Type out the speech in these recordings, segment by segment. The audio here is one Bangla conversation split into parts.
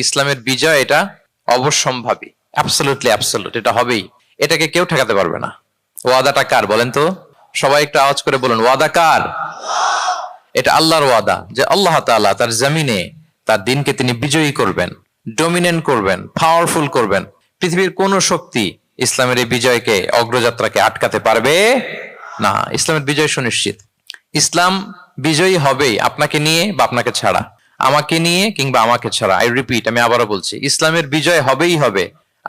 ইসলামের বিজয় এটা অবশ্যম্ভাবী। অ্যাবসলুটলি অ্যাবসলুট এটা হবেই। এটাকে কেউ ঠেকাতে পারবে না। ওয়াদাটা কার বলেন তো? সবাই একটু আওয়াজ করে বলুন, ওয়াদা কার? এটা আল্লাহর ওয়াদা যে আল্লাহ তাআলা তার জমিনে, তার দিনকে তিনি বিজয়ী করবেন ডমিনেন্ট করবেন পাওয়ারফুল করবেন। পৃথিবীর কোন শক্তি ইসলামের এই বিজয়কে, অগ্রযাত্রাকে আটকাতে পারবে না। ইসলামের বিজয় সুনিশ্চিত। ইসলাম বিজয়ী হবেই আপনাকে নিয়ে বা আপনাকে ছাড়া। আমাকে নিয়ে কিংবা আমাকে ছাড়া। আই রিপিট আমি আবারও বলছি, ইসলামের বিজয় হবেই হবে।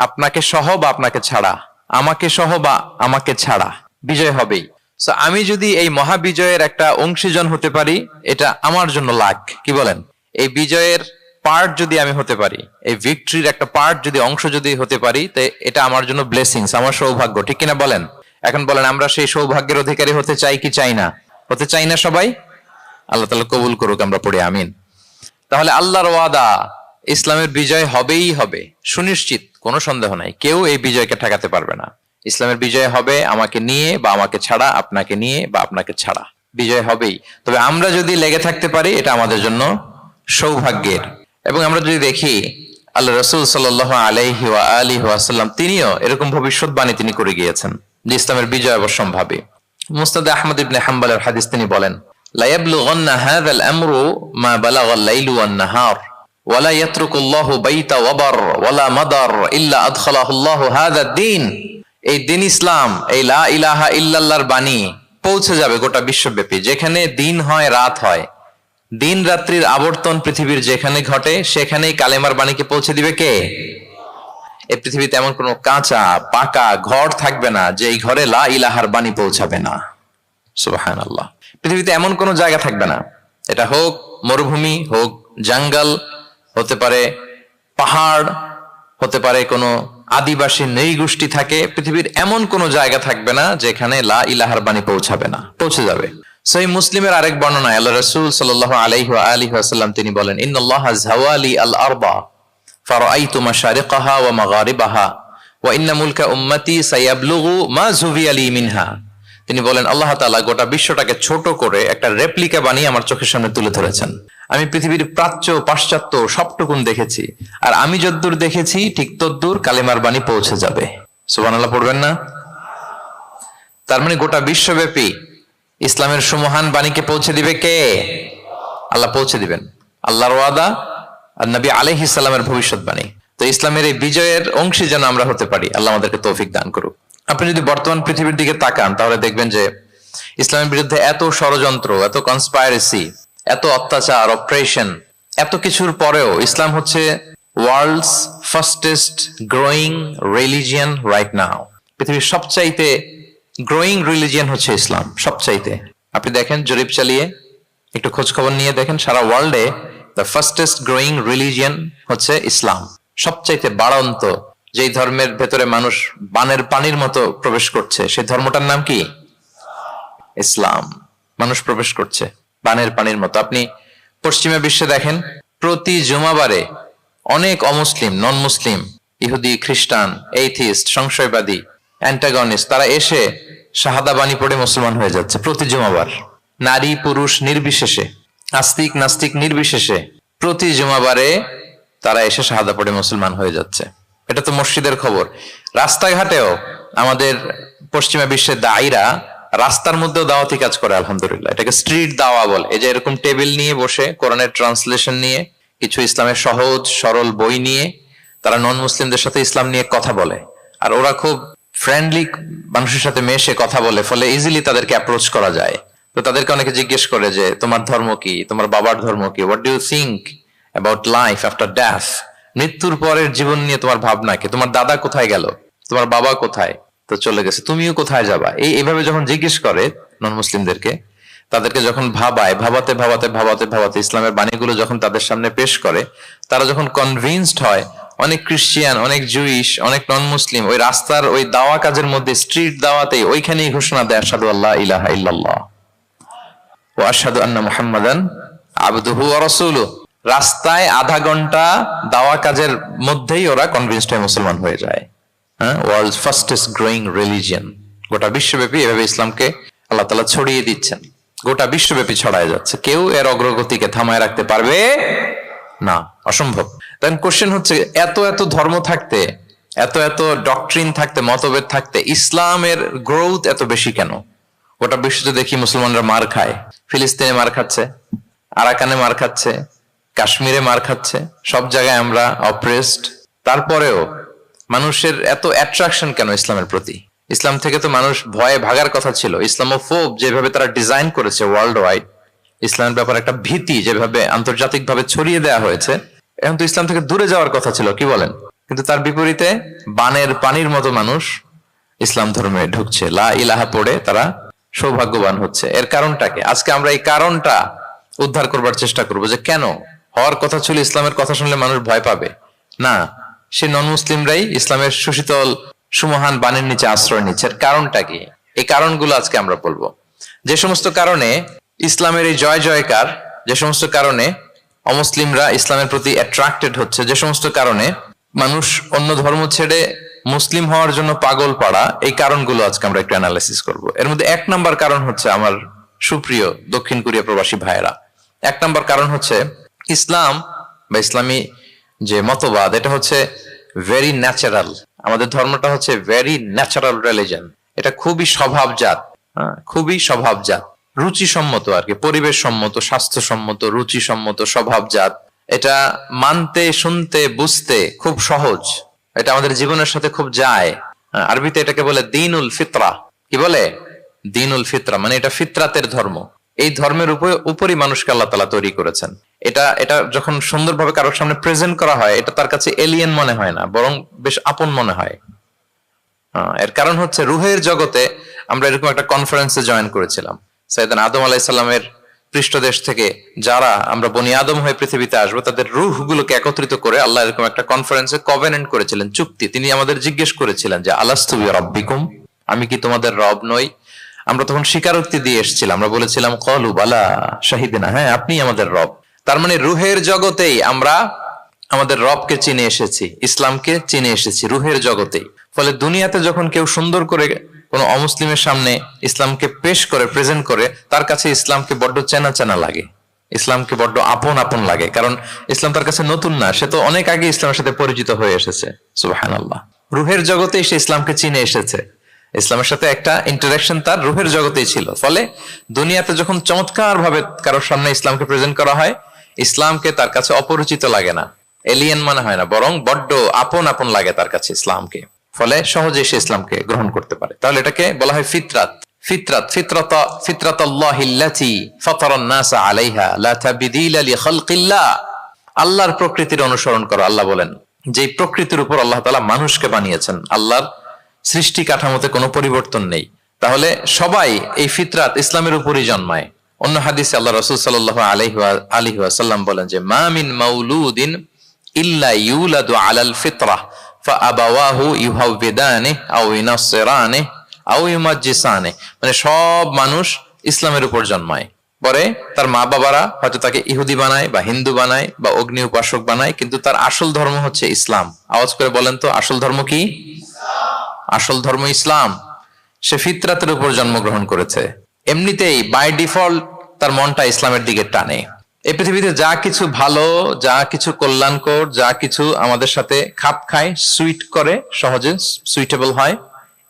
আপনাকে সহ বা আপনাকে ছাড়া? আমাকে সহ বা আমাকে ছাড়া? বিজয় হবেই। আমি যদি এই মহাবিজয়ের একটা অংশীজন হতে পারি, এটা আমার জন্য লাখ কি বলেন? এই বিজয়ের পার্ট যদি আমি হতে পারি, এই ভিক্টরির একটা পার্ট যদি, অংশ যদি হতে পারি, তো এটা আমার জন্য ব্লেসিংস আমার সৌভাগ্য। ঠিক কিনা বলেন? এখন বলেন, আমরা সেই সৌভাগ্যের অধিকারী হতে চাই কি চাই না? হতে চাই না সবাই? আল্লাহ তাআলা কবুল করুক, আমরা পড়ে, আমিন। তাহলে আল্লাহর ওয়াদা ইসলামের বিজয় হবেই হবে। সুনিশ্চিত, কোনো সন্দেহ নাই। কেউ এই বিজয়কে ঠেকাতে পারবে না। ইসলামের বিজয় হবে আমাকে নিয়ে বা আমাকে ছাড়া, আপনাকে নিয়ে বা আপনাকে ছাড়া। বিজয় হবেই। তবে আমরা যদি লেগে থাকতে পারি, এটা আমাদের জন্য সৌভাগ্যের। এবং আমরা যদি দেখি আল্লাহ রসুল সাল আলিহি ওয়াসাল্লাম, তিনিও এরকম ভবিষ্যৎবাণী তিনি করে গিয়েছেন যে ইসলামের বিজয় অবশ্যম্ভাবী। মুস্তাদ আহমদ ইবনে হাম্বালের হাদিস তিনি বলেন لا يبلغن هذا الأمر ما بلغ الليل والنهار ولا يترك الله بيت وبر ولا مدر إلا أدخله الله هذا الدين এই দিন ইসলাম এই লা ইলাহা ইল্লাল্লাহর বাণী পৌঁছে যাবে গোটা বিশ্বব্যাপী যেখানে দিন হয় রাত হয় দিন রাত্রির আবর্তন পৃথিবীর যেখানে ঘটে সেখানেই কালেমার বাণীকে পৌঁছে দিবে কে এই পৃথিবীতে এমন কোনো কাঁচা পাকা ঘর থাকবে না যে এই ঘরে লা ইলাহার বাণী পৌঁছাবে না সুবাহান আল্লাহ পৃথিবীতে এমন কোনো জায়গা থাকবে না এটা হোক মরুভূমি হোক জঙ্গল হতে পারে পাহাড় হতে পারে কোনো আদিবাসী নৃগোষ্ঠী থাকে পৃথিবীর এমন কোনো জায়গা থাকবে না যেখানে লা ইলাহার বাণী পৌঁছাবে না পৌঁছে যাবে সেই মুসলিমের আরেক বর্ণনা আল্লাহ রসুল সাল আলাইহি আলিহি আসাল্লাম তিনি বলেন ইন্নআল্লাহ জাওয়ালি আল আরবা فرأيت مشارقها ومغاربها وإن ملك أمتي سيبلغ ما زوي لي منها তিনি বলেন, আল্লাহ তাআলা গোটা বিশ্বটাকে ছোট করে একটা রেপ্লিকা বানিয়ে আমার চোখের সামনে তুলে ধরেছেন। আমি পৃথিবীর প্রাচ্য, পাশ্চাত্য সবটুকুন দেখেছি। আর আমি যদ্দূর দেখেছি, ঠিক তদ্দূর কালিমার বাণী পৌঁছে যাবে। সুবহানাল্লাহ, পড়বেন না? তার মানে গোটা বিশ্বব্যাপী ইসলামের সুমহান বাণীকে পৌঁছে দিবে কে? আল্লাহ পৌঁছে দিবেন। আল্লাহর ওয়াদা আর নবী আলহ ইসলামের ভবিষ্যৎবাণী তো ইসলামের এই বিজয়ের অংশী যেন আমরা হতে পারি, আল্লাহ আমাদেরকে তৌফিক দান করুক। আপনি যদি বর্তমান পৃথিবীর দিকে তাকান, তাহলে দেখবেন যে ইসলামের বিরুদ্ধে এত ষড়যন্ত্র, এত কনস্পায়ারেসি এত অত্যাচার অপারেশন এত কিছুর পরেও ইসলাম হচ্ছে world's fastest growing religion right now পৃথিবীর সবচাইতে গ্রোয়িং রিলিজিয়ান হচ্ছে ইসলাম, সবচাইতে। আপনি দেখেন, জরিপ চালিয়ে একটু খোঁজ খবর নিয়ে দেখেন, সারা ওয়ার্ল্ডে দ্য ফাস্টেস্ট গ্রোয়িং রিলিজিয়ান হচ্ছে ইসলাম, সবচাইতে বাড়ন্ত যেই ধর্মের ভেতরে মানুষ বানের পানির মতো প্রবেশ করছে, সেই ধর্মটার নাম কি? ইসলাম। মানুষ প্রবেশ করছে বানের পানির মতো। আপনি পশ্চিমা বিশ্বে দেখেন, প্রতি জুমাবারে অনেক অমুসলিম নন মুসলিম ইহুদি, খ্রিস্টান এইথিস্ট সংশয়বাদী, অ্যান্টাগনিস্ট, তারা এসে শাহাদা বাণী পড়ে মুসলমান হয়ে যাচ্ছে প্রতি জুমাবার। নারী, পুরুষ নির্বিশেষে, আস্তিক, নাস্তিক নির্বিশেষে প্রতি জুমাবারে তারা এসে শাহাদা পড়ে মুসলমান হয়ে যাচ্ছে। এটা তো মসজিদের খবর। রাস্তাঘাটেও আমাদের পশ্চিমা বিশ্বের দায়ীরা রাস্তার মধ্যেও দাওয়াতি কাজ করে, আলহামদুলিল্লাহ। এটাকে স্ট্রিট দাওয়া বলে। এই যে এরকম টেবিল নিয়ে বসে, কোরআনের ট্রান্সলেশন নিয়ে, কিছু ইসলামের সহজ, সরল বই নিয়ে, তারা নন মুসলিমদের সাথে ইসলাম নিয়ে কথা বলে। আর ওরা খুব ফ্রেন্ডলি মানুষের সাথে মেশে কথা বলে, ফলে ইজিলি তাদেরকে অ্যাপ্রোচ করা যায়। তো তাদেরকে অনেকে জিজ্ঞেস করে যে, তোমার ধর্ম কি? তোমার বাবার ধর্ম কি? What do you think about life after death মৃত্যুর পরের জীবন নিয়ে তোমার ভাবনা কি? তোমার দাদা কোথায় গেল? তোমার বাবা কোথায়? তো চলে গেছে। তুমিও কোথায় যাবা? এই এইভাবে যখন জিজ্ঞেস করে নন মুসলিমদেরকে, তাদেরকে যখন ভাবায়, ভাবাতে ভাবাতে ভাবাতে ভাবাতে ইসলামের বাণীগুলো যখন তাদের সামনে পেশ করে, তারা যখন কনভিন্সড হয়, অনেক ক্রিশ্চিয়ান অনেক জুইশ অনেক নন মুসলিম ওই রাস্তার, ওই দাওয়া কাজের মধ্যে স্ট্রিট দাওয়াতে ওইখানেই ঘোষণা দেয় আসাদু আল্লাহ ইলাহা ইল্লাল্লাহ ও আসাদু আন্না মুহাম্মাদান আবদুহু ওয়া রাস্তায় আধা ঘণ্টা দাওয়া কাজের মধ্যেই ওরা কনভিন্সড হয়ে মুসলমান হয়ে যায়। হ্যাঁ? ওয়ার্ল্ড ফাস্টেস্ট গ্রোয়িং রিলিজিয়ন গোটা বিশ্বব্যাপী এভাবে ইসলামকে আল্লাহ তালা ছড়িয়ে দিচ্ছেন। গোটা বিশ্বব্যাপী ছড়ায় যাচ্ছে। কেউ এর অগ্রগতিকে থামায় রাখতে পারবে না। অসম্ভব। দেন কোশ্চেন হচ্ছে, এত এত ধর্ম থাকতে, এত এত ডকট্রিন থাকতে, মতভেদ থাকতে, ইসলামের গ্রোথ এত বেশি কেন? গোটা বিশ্বতে দেখি মুসলমানরা মার খায়। ফিলিস্তিনে মার খাচ্ছে, আরাকানে মার খাচ্ছে কাশ্মীরে মার খাচ্ছে, সব জায়গায় আমরা অপ্রেসড তারপরেও মানুষের এত অ্যাট্রাকশন কেন ইসলামের প্রতি? ইসলাম থেকে তো মানুষ ভয়ে ভাগার কথা ছিল। ইসলামোফোব যেভাবে তারা ডিজাইন করেছে ওয়ার্ল্ড ওয়াইড ইসলামের ব্যাপারে একটা ভীতি যেভাবে আন্তর্জাতিকভাবে ছড়িয়ে দেওয়া হয়েছে, এখন তো ইসলাম থেকে দূরে যাওয়ার কথা ছিল, কি বলেন? কিন্তু তার বিপরীতে বানের পানির মতো মানুষ ইসলাম ধর্মে ঢুকছে। লা ইলাহা পড়ে তারা সৌভাগ্যবান হচ্ছে। এর কারণটাকে আজকে আমরা এই কারণটা উদ্ধার করবার চেষ্টা করব যে কেন হওয়ার কথা ছিল ইসলামের কথা শুনলে মানুষ ভয় পাবে। না, সে নন মুসলিমরাই ইসলামের সুশীতল, সুমহান বাণীর নিচে আশ্রয় নিচ্ছে। এর কারণটা কি? এই কারণগুলো আজকে আমরা বলব। যে সমস্ত কারণে ইসলামের এই জয় জয়কার, যে সমস্ত কারণে অমুসলিমরা ইসলামের প্রতি অ্যাট্রাক্টেড হচ্ছে, যে সমস্ত কারণে মানুষ অন্য ধর্ম ছেড়ে মুসলিম হওয়ার জন্য পাগল পাড়া, এই কারণগুলো আজকে আমরা একটু অ্যানালাইসিস করব। এর মধ্যে এক নাম্বার কারণ হচ্ছে আমার সুপ্রিয় দক্ষিণ কোরিয়া প্রবাসী ভাইয়েরা। এক নাম্বার কারণ হচ্ছে ইসলাম বা ইসলামী যে মতবাদ এটা হচ্ছে ভেরি ন্যাচারাল আমাদের ধর্মটা হচ্ছে ভেরি ন্যাচারাল রিলিজন এটা খুবই স্বভাবজাত হ্যাঁ, খুবই স্বভাবজাত। রুচিসম্মত আর কি পরিবেশ সম্মত স্বাস্থ্যসম্মত রুচিসম্মত স্বভাবজাত। এটা মানতে শুনতে বুঝতে খুব সহজ। এটা আমাদের জীবনের সাথে খুব যায়। হ্যাঁ, আরবিতে এটাকে বলে দিনুল ফিতরা। কি বলে? দিনুল ফিতরা মানে এটা ফিতরাতের ধর্ম। এই ধর্মের উপর- উপরই মানুষকে আল্লাহ তালা তৈরি করেছেন। এটা এটা যখন সুন্দরভাবে কারোর সামনে প্রেজেন্ট করা হয়, এটা তার কাছে এলিয়েন মনে হয় না, বরং বেশ আপন মনে হয়। এর কারণ হচ্ছে রুহের জগতে আমরা এরকম একটা কনফারেন্সে জয়েন করেছিলাম। সৈয়দান আদম আলাইসাল্লামের পৃষ্ঠদেশ থেকে যারা আমরা বনি আদম হয়ে পৃথিবীতে আসব, তাদের রুহ গুলোকে একত্রিত করে আল্লাহ এরকম একটা কনফারেন্সে কভেনেন্ট করেছিলেন চুক্তি। তিনি আমাদের জিজ্ঞেস করেছিলেন যে আলাস্তুবি রব্বিকুম? আমি কি তোমাদের রব নই? আমরা তখন স্বীকারোক্তি দিয়ে এসেছিলাম। আমরা বলেছিলাম, কলু বালা, শাহিদিনা। হ্যাঁ আপনি আমাদের রব। তার মানে রুহের জগতেই আমরা আমাদের রবকে চিনে এসেছি, ইসলামকে চিনে এসেছি রুহের জগতেই। ফলে দুনিয়াতে যখন কেউ সুন্দর করে কোনো অমুসলিমের সামনে ইসলামকে পেশ করে প্রেজেন্ট করে, তার কাছে ইসলামকে বড্ড চেনা চেনা লাগে। ইসলামকে বড্ড আপন আপন লাগে। কারণ ইসলাম তার কাছে নতুন না, সে তো অনেক আগে ইসলামের সাথে পরিচিত হয়ে এসেছে। সুবাহান আল্লাহ রুহের জগতেই সে ইসলামকে চিনে এসেছে। ইসলামের সাথে একটা ইন্টারাকশন তার রুহের জগতেই ছিল। ফলে দুনিয়াতে যখন চমৎকার ভাবে কারোর সামনে ইসলামকে প্রেজেন্ট করা হয় ইসলামকে তার কাছে অপরিচিত লাগে না। এলিয়েন মনে হয় না, বরং বড্ড আপন আপন লাগে তার কাছে ইসলামকে। ফলে সহজে সে ইসলামকে গ্রহণ করতে পারে। তাহলে এটাকে বলা হয় ফিতরাত। আল্লাহর প্রকৃতির অনুসরণ করো, আল্লাহ বলেন। যে প্রকৃতির উপর আল্লাহ তাআলা মানুষকে বানিয়েছেন, আল্লাহর সৃষ্টি কাঠামোতে কোনো পরিবর্তন নেই। তাহলে সবাই এই ফিতরাত ইসলামের উপরই জন্মায়। অন্য হাদিসে আল্লাহ রসুল সাল্লাহ আলহি আলহি সাল্লাম বলেন যে, মা মিন মাউলুদিন ইল্লা ইউলাদু আলাল ফিতরা, ফাআবাওয়াহু ইউহাউবিদানে আও ইনাসসিরানে আও ইউমাজ্জিসানে মানে সব মানুষ ইসলামের উপর জন্মায়। পরে তার মা বাবারা হয়তো তাকে ইহুদি বানায় বা হিন্দু বানায় বা অগ্নি উপাসক বানায়, কিন্তু তার আসল ধর্ম হচ্ছে ইসলাম। আওয়াজ করে বলেন তো, আসল ধর্ম কি? আসল ধর্ম ইসলাম। সে ফিতরাতের উপর জন্মগ্রহণ করেছে। এমনিতেই বাই ডিফল্ট তার মনটা ইসলামের দিকে টানে। এই পৃথিবীতে যা কিছু ভালো, যা কিছু কল্যাণকর, যা কিছু আমাদের সাথে খাপ খায়, সুইট করে, সহজে সুইটেবল হয়,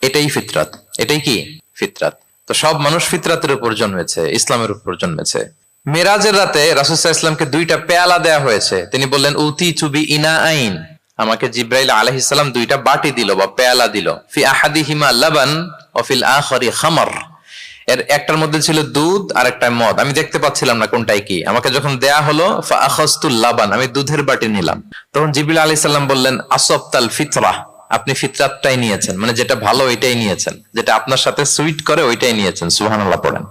এটাই ফিতরাত। এটাই কি? ফিতরাত। তো সব মানুষ ফিতরাতের উপর জন্মেছে, ইসলামের উপর জন্মেছে। মেরাজের রাতে রাসুসাহ ইসলামকে দুইটা পেয়ালা দেয়া হয়েছে। তিনি বললেন, উতি চুবি ইনা আইন। আমাকে জিব্রাইল আলহিসাল্লাম দুইটা বাটি দিল বা পেয়ালা দিল। ফি আহাদি হিমা লাবান ও ফিল আখরি খামার। এর একটার মধ্যে ছিল দুধ আর একটা মদ। আমি দেখতে পাচ্ছিলাম না কোনটাই কি। আমাকে যখন দেয়া হলো লাবান, আমি দুধের বাটি নিলাম। তখন জিবিল আলি সাল্লাম বললেন, আসবতাল ফিতরা, আপনি ফিতরাতটাই নিয়েছেন। মানে যেটা ভালো, ওইটাই নিয়েছেন। যেটা আপনার সাথে সুইট করে, ওইটাই নিয়েছেন। সুবহানাল্লাহ পড়েন।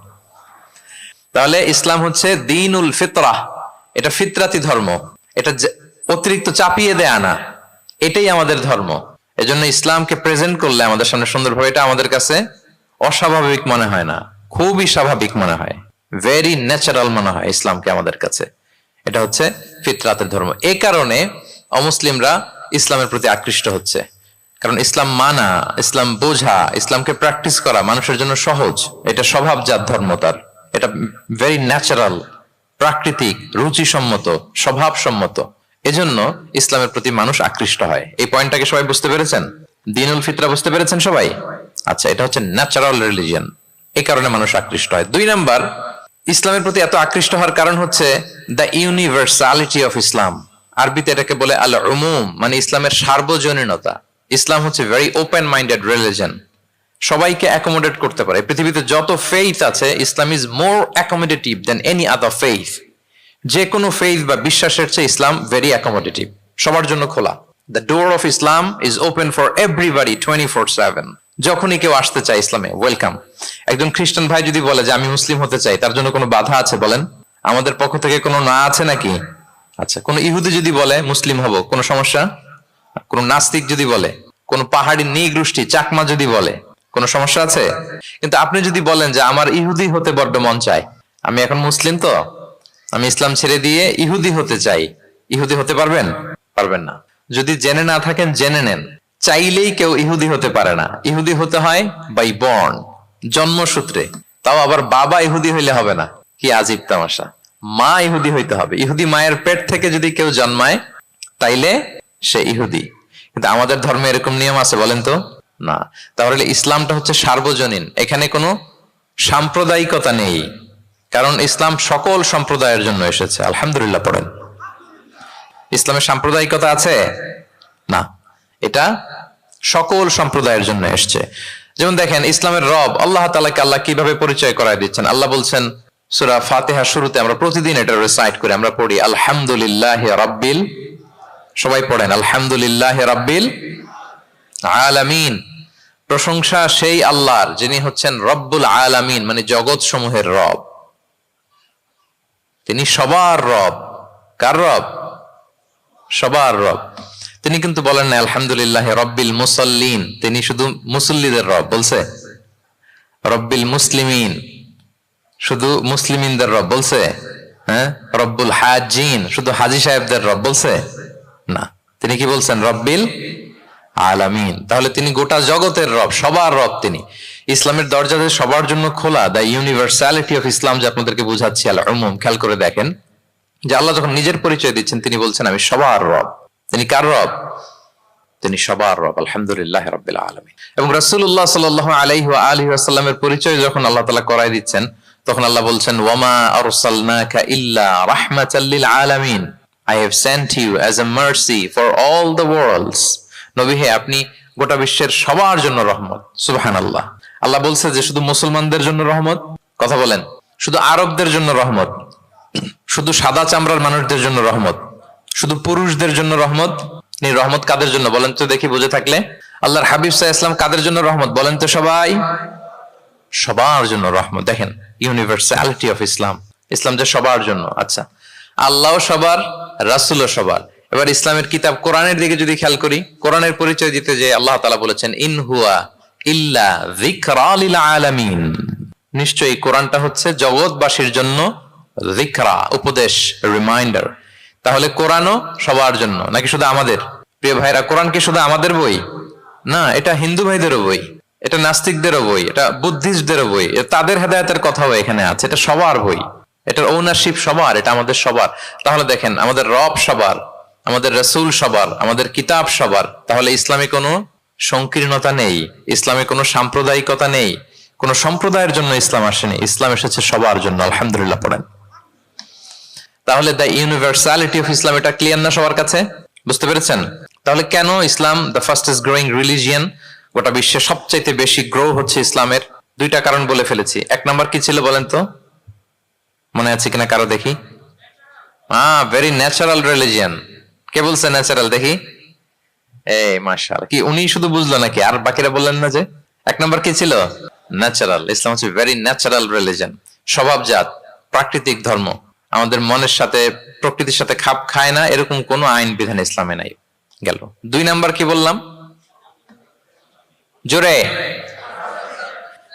তাহলে ইসলাম হচ্ছে দিনুল ফিতরা। এটা ফিতরাতি ধর্ম। এটা অতিরিক্ত চাপিয়ে দেয়া না। এটাই আমাদের ধর্ম। এজন্য ইসলামকে প্রেজেন্ট করলে আমাদের সামনে সুন্দরভাবে, এটা আমাদের কাছে অস্বাভাবিক মনে হয় না, খুবই স্বাভাবিক মনে হয়। ভেরি ন্যাচারাল মনে হয় ইসলামকে আমাদের কাছে। এটা হচ্ছে ফিতরাতের ধর্ম। এই কারণে অমুসলিমরা ইসলামের প্রতি আকৃষ্ট হচ্ছে। কারণ ইসলাম মানা, ইসলাম বোঝা, ইসলামকে প্র্যাকটিস করা মানুষের জন্য সহজ। এটা স্বভাবজাত ধর্ম তার। এটা ভেরি ন্যাচারাল প্রাকৃতিক, রুচিসম্মত, স্বভাবসম্মত। এজন্য ইসলামের প্রতি মানুষ আকৃষ্ট হয়। এই পয়েন্টটাকে সবাই বুঝতে পেরেছেন? দিনুল ফিতরা বুঝতে পেরেছেন সবাই? আচ্ছা এটা হচ্ছে ন্যাচারাল রিলিজিয়ন এই কারণে মানুষ আকৃষ্ট হয়। দুই নাম্বার, ইসলামের প্রতি এত আকৃষ্ট হওয়ার কারণ হচ্ছে দ্য ইউনিভার্সালিটি অফ ইসলাম আরবিতে এটাকে বলে আল উমুম মানে ইসলামের সার্বজনীনতা। ইসলাম হচ্ছে ভেরি ওপেন মাইন্ডেড রিলিজন সবাইকে অ্যাকোমোডেট করতে পারে। পৃথিবীতে যত ফেইথ আছে, Islam is more accommodative than any other faith যে কোনো ফেইথ বা বিশ্বাসের চেয়ে ইসলাম ভেরি অ্যাকোমোডেটিভ সবার জন্য খোলা। The door of Islam is open for everybody twenty four seven যখনই কেউ আসতে চায় ইসলামে ওয়েলকাম একজন খ্রিস্টান ভাই যদি বলে যে, আমি মুসলিম হতে চাই তার জন্য কোনো বাধা আছে বলেন? আমাদের পক্ষ থেকে কোনো না আছে নাকি? আচ্ছা কোন ইহুদি যদি বলে, মুসলিম হব কোনো সমস্যা? কোন নাস্তিক যদি বলে, কোন পাহাড়ি নিগৃষ্টি চাকমা যদি বলে, কোনো সমস্যা আছে? কিন্তু আপনি যদি বলেন যে, আমার ইহুদি হতে বড্ড মন চায় আমি এখন মুসলিম তো, আমি ইসলাম ছেড়ে দিয়ে ইহুদি হতে চাই ইহুদি হতে পারবেন? পারবেন না। যদি জেনে না থাকেন, জেনে নেন। চাইলেই কেউ ইহুদি হতে পারে না। ইহুদি হতে হয় বাই বর্ন জন্মসূত্রে। তাও আবার বাবা ইহুদি হইলে হবে না। কি আজীব তামাশা। মা ইহুদি হইতে হবে। ইহুদি মায়ের পেট থেকে যদি কেউ জন্মায়, তাইলে সে ইহুদি। কিন্তু আমাদের ধর্মে এরকম নিয়ম আছে, বলেন তো? না। তাহলে ইসলামটা হচ্ছে সার্বজনীন। এখানে কোনো সাম্প্রদায়িকতা নেই। কারণ ইসলাম সকল সম্প্রদায়ের জন্য এসেছে। আলহামদুলিল্লাহ, পড়েন। ইসলামের সাম্প্রদায়িকতা আছে? না। এটা সকল সম্প্রদায়ের জন্য এসছে। যেমন দেখেন, ইসলামের রব, আল্লাহ তালাকে আল্লাহ কীভাবে পরিচয় করায় দিচ্ছেন? আল্লাহ বলছেন, সুরা ফাতেহা শুরুতে আমরা প্রতিদিন এটা রিসাইট করি, আমরা পড়ি, আলহামদুলিল্লাহ রাব্বিল সবাই পড়েন, আলহামদুলিল্লাহ রাব্বিল আলামিন। প্রশংসা সেই আল্লাহর, যিনি হচ্ছেন রব্বুল আলামিন মানে জগৎ সমূহের রব। তিনি সবার রব। কার রব? সবার রব। তিনি কিন্তু বলেন না আলহামদুলিল্লাহ রব্বিল মুসল্লিন। তিনি শুধু মুসল্লিদের রব বলছে। রব্বিল মুসলিমিন। শুধু মুসলিমিনদের রব বলছে। হ্যাঁ? রব্বুল হাজিন শুধু হাজি সাহেবদের রব বলছে? না। তিনি কি বলছেন? রব্বিল আলামিন। তাহলে তিনি গোটা জগতের রব, সবার রব তিনি। ইসলামের দরজাতে সবার জন্য খোলা। দ্য ইউনিভার্সালিটি অফ ইসলাম যে আপনাদেরকে বুঝাচ্ছি আল্লাহ খেয়াল করে দেখেন। যে আল্লাহ যখন নিজের পরিচয় দিচ্ছেন, তিনি বলছেন, আমি সবার রব। তিনি কার রব? তিনি সবার রব, আলহামদুলিল্লাহ রব্বিল আলমী এবং রাসূলুল্লাহ সাল্লাল্লাহু আলাইহি ওয়া আলিহি পরিচয় যখন আল্লাহ তাআলা করায় দিচ্ছেন, তখন আল্লাহ বলছেন, ওয়ামা আরসালনাকা ইল্লা রাহমাতাল আলামিন। I have sent you as a mercy for all the worlds নবী হে, আপনি গোটা বিশ্বের সবার জন্য রহমত। সুবহানাল্লাহ। আল্লাহ বলছে যে, শুধু মুসলমানদের জন্য রহমত? কথা বলেন। শুধু আরবদের জন্য রহমত? শুধু সাদা চামড়ার মানুষদের জন্য রহমত, শুধু পুরুষদের জন্য রহমত? নি, রহমত কাদের জন্য? বলেন তো দেখি, বুঝে থাকলে। আল্লাহর হাবিব সাহা ইসলাম কাদের জন্য রহমত? বলেন তো সবাই। সবার জন্য রহমত। দেখেন ইউনিভার্সালিটি অফ ইসলাম ইসলাম যে সবার জন্য আচ্ছা। আল্লাহ সবার, রাসুলও সবার। এবার ইসলামের কিতাব কোরআনের দিকে যদি খেয়াল করি, কোরআনের পরিচয় দিতে যে আল্লাহ তালা বলেছেন, ইন হুয়া ইল্লা আলামিন। নিশ্চয়ই কোরআনটা হচ্ছে জগৎবাসীর জন্য যিকরা, উপদেশ রিমাইন্ডার তাহলে কোরআনও সবার জন্য, নাকি শুধু আমাদের? প্রিয় ভাইরা, কোরআন কি শুধু আমাদের বই? না, এটা হিন্দু ভাইদেরও বই, এটা নাস্তিকদেরও বই, এটা বুদ্ধিস্টদেরও বই তাদের হেদায়তের কথাও এখানে আছে, এটা সবার বই। এটার ওনারশিপ সবার, এটা আমাদের সবার। তাহলে দেখেন, আমাদের রব সবার, আমাদের রসুল সবার, আমাদের কিতাব সবার। তাহলে ইসলামে কোনো সংকীর্ণতা নেই, ইসলামে কোনো সাম্প্রদায়িকতা নেই, কোনো সম্প্রদায়ের জন্য ইসলাম আসেনি, ইসলাম এসেছে সবার জন্য, আলহামদুলিল্লাহ, পড়েন। তাহলে দ্য ইউনিভার্সালিটি অফ ইসলাম এটা ক্লিয়ার না সবার কাছে? বুঝতে পেরেছেন? তাহলে কেন Islam the fastest growing religion গোটা বিশ্বে সবচাইতে বেশি গ্রো হচ্ছে ইসলামের? দুইটা কারণ বলে ফেলেছি। এক নম্বর কি ছিল বলেন তো? মনে আছে কিনা কারও দেখি? হ্যাঁ ভেরি ন্যাচারাল রিলিজিয়ান কে বলছে ন্যাচারাল দেখি? এই মাশাল কি উনি শুধু বুঝলো নাকি? আর বাকিরা বললেন না যে? এক নম্বর কি ছিল? ন্যাচারাল ইসলাম হচ্ছে ভেরি ন্যাচারাল রিলিজিয়ান স্বভাবজাত, প্রাকৃতিক ধর্ম। আমাদের মনের সাথে, প্রকৃতির সাথে খাপ খায় না, এরকম কোনো আইন বিধান ইসলামে নাই। গেল। দুই নাম্বার কি বললাম? জোরে।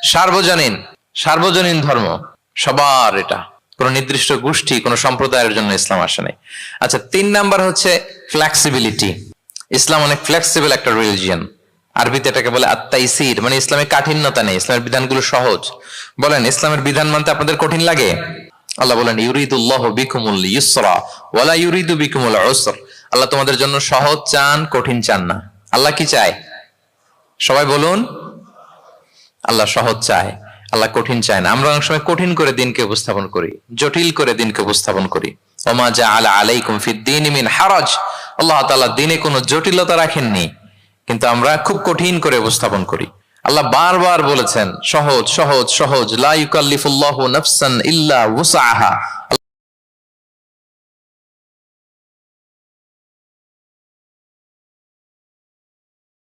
সার্বজনীন। সার্বজনীন ধর্ম। সবার এটা। কোন নির্দিষ্ট গোষ্ঠী, কোন সম্প্রদায়ের জন্য ইসলাম আসে নাই। আচ্ছা তিন নাম্বার হচ্ছে ফ্লেক্সিবিলিটি ইসলাম অনেক ফ্লেক্সিবল একটা রিলিজিয়ন আরবিতে এটাকে বলে আত্মাইসির মানে ইসলামের কাঠিন্যতা নেই। ইসলামের বিধানগুলো সহজ। বলেন, ইসলামের বিধান মানতে আপনাদের কঠিন লাগে? আল্লাহ বলেন, ইউরিদুল্লাহ বিকুমুল ইউসরা ওয়ালা ইউরিদু বিকুমুল উসর। আল্লাহ তোমাদের জন্য সহজ চান, কঠিন চান না। আল্লাহ কি চায়? সবাই বলুন, আল্লাহ সহজ চায়, আল্লাহ কঠিন চায় না। আমরা অনেক সময় কঠিন করে দিনকে উপস্থাপন করি, জটিল করে দিনকে উপস্থাপন করি। ওমা জা আলা আলাইকুম ফিদ্দিন মিন হারাজ। আল্লাহ তাআলা দিনে কোনো জটিলতা রাখেননি, কিন্তু আমরা খুব কঠিন করে উপস্থাপন করি। আল্লাহ বারবার বলেছেন সহজ সহজ সহজ লাইকাল্লিফুল্লাহ নফসান ইল্লা ওয়াসআহা।